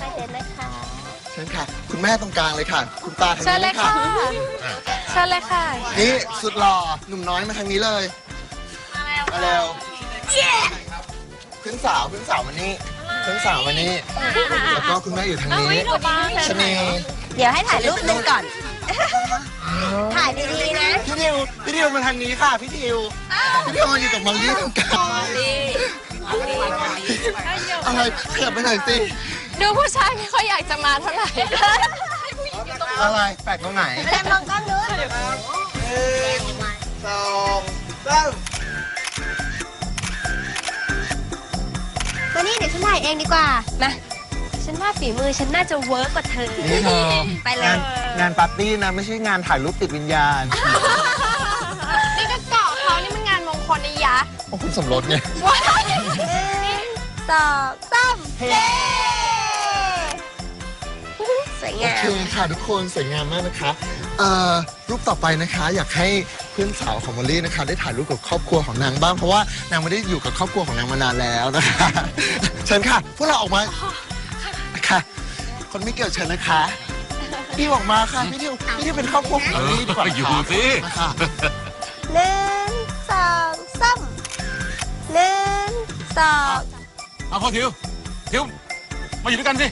ค่อยๆเดินนะคะเชิญค่ะ คุณแม่ตรงกลางเลยค่ะ คุณตาทางเชิญนี้เลเลยยค่ะค่ะเชิญเลยค่ะนี่สุดหล่อหนุ่มน้อยมาทางนี้เลยมาเร็วเพื่อนสาวเพื่อนสาวมานี่เพื่อนสาวมานี่แล้วก็คุณแม่อยู่ทางนี้ชะนีเดี๋ยวให้ถ่ายรูปหนึ่งก่อน ถ่ายดีๆนะ พี่ทิวพี่ทิวมาทางนี้ค่ะพี่ทิวพี่ทิวมาอยู่กับมอลลี่ตรงกลางอะไรขยับไปหน่อยสิ ดูผู้ชายไม่ค่อยอยากจะมาเท่าไหร่อะไรแปลกตรงไหนแต่มองกล้องนู้นหนึ่งสองสามมานี่เดี๋ยวฉันถ่ายเองดีกว่า มา ฉันว่าฝีมือฉันน่าจะเวิร์กกว่าเธอ นี่เธอไปเลงานยงานปาร์ตี้นะไม่ใช่งานถ่ายรูปติดวิญญาณ นี่ก็เกาะเขานี่มันงานมงคลนะยะโอ้คุณสมรสไงว้าวหนึ่งสองสามเฮ้ส วยโองาม เคค่ะทุกคนสวยงามมากนะคะเอ่อรูปต่อไปนะคะ อยากให้เพื่อนสาวของมอลลี่นะคะ ได้ถ่ายรูปกับครอบครัวของนางบ้างเพราะว่านางไม่ได้อยู่กับครอบครัวของนางมานานแล้วนะคะเชิญค่ะ พวกเราออกมาค่ะ คนไม่เกี่ยวเชิญนะคะพี่ออกมาค่ะพี่ทิวพี่ทิวเป็นครอบครัวของมอลลี่ดีกว่าเอออยู่สินะคะหนึ่งสองสามหนึ่งสอง เอาพ่อทิวทิวมาอยู่ด้วยกันสิ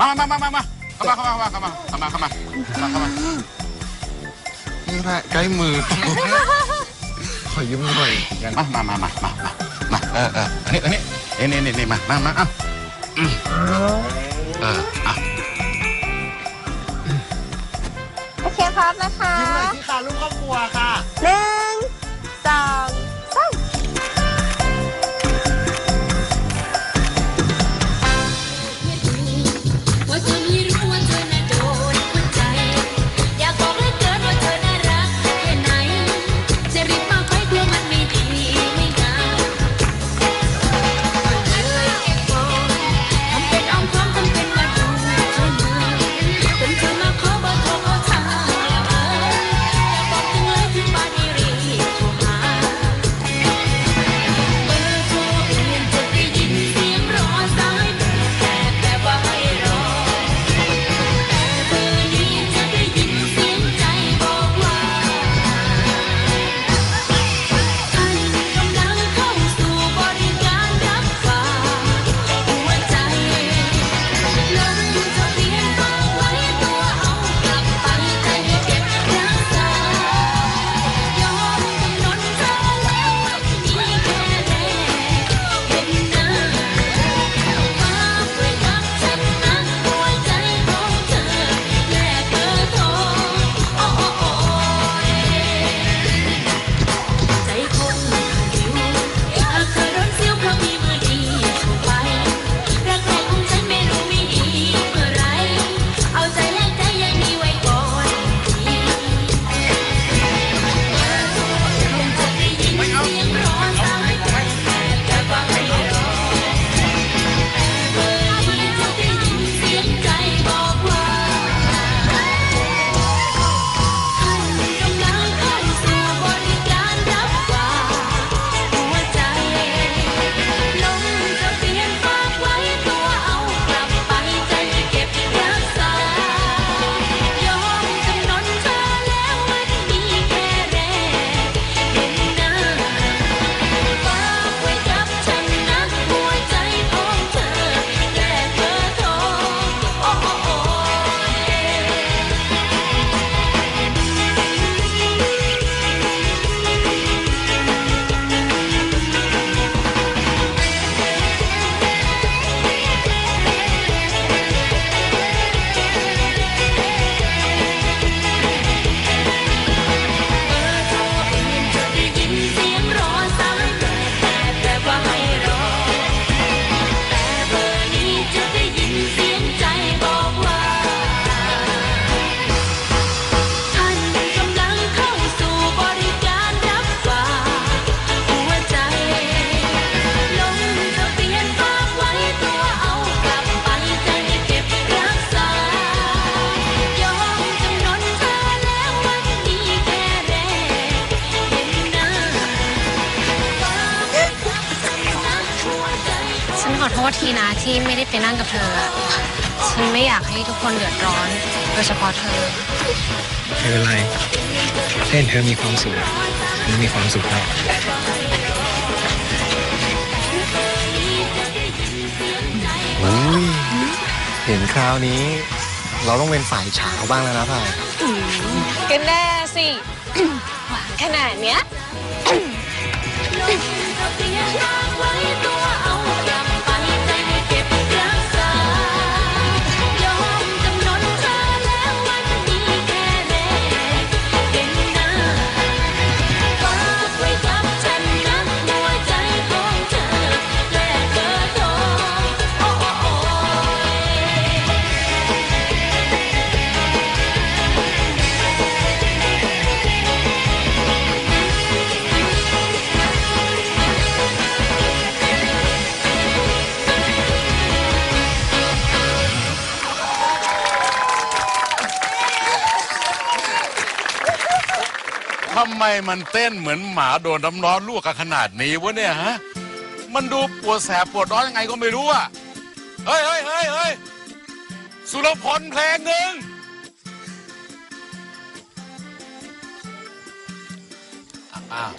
มามามามามาเข้ามาเข้ามาเข้ามาเข้ามาเข้ามาเข้ามาเข้ามานี่แหละใกล้มือ ขอยืมหน่อยมามามามามามามาเออเอออันนี้อันนี้เอ็นี่นี่นี่มามามาอะอืมเอออะโอเคพร้อมนะคะยืมหน่อยที่ค่ะรูปครอบครัวค่ะหนึ่งสอง ษทีนะที่ไม่ได้ไปนั่งกับเธออะฉันไม่อยากให้ทุกคนเดือดร้อน โดยเฉพาะเธอ ไม่เป็นไรเล่นเธอมีความสุขฉันมีความสุขแล้วอุ้ยเห็นคราวนี้ เราต้องเป็นฝ่ายเฉาบ้างแล้วนะพ่ายก็แน่สิหวานขนาดเนี้ย ทำไมมันเต้นเหมือนหมาโดนน้ำร้อนลวกกันขนาดนี้วะเนี่ยฮะ มันดูปวดแสบปวดร้อนยังไงก็ไม่รู้อะเฮ้ยเฮ้ยเฮ้ยเฮ้ยสุรพลเพลงหนึ่งอ้าว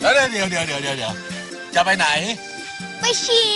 เดี๋ยวเดี๋ยวเดี๋ยวเดี๋ยวเดี๋ยวจะไปไหน ไปฉี่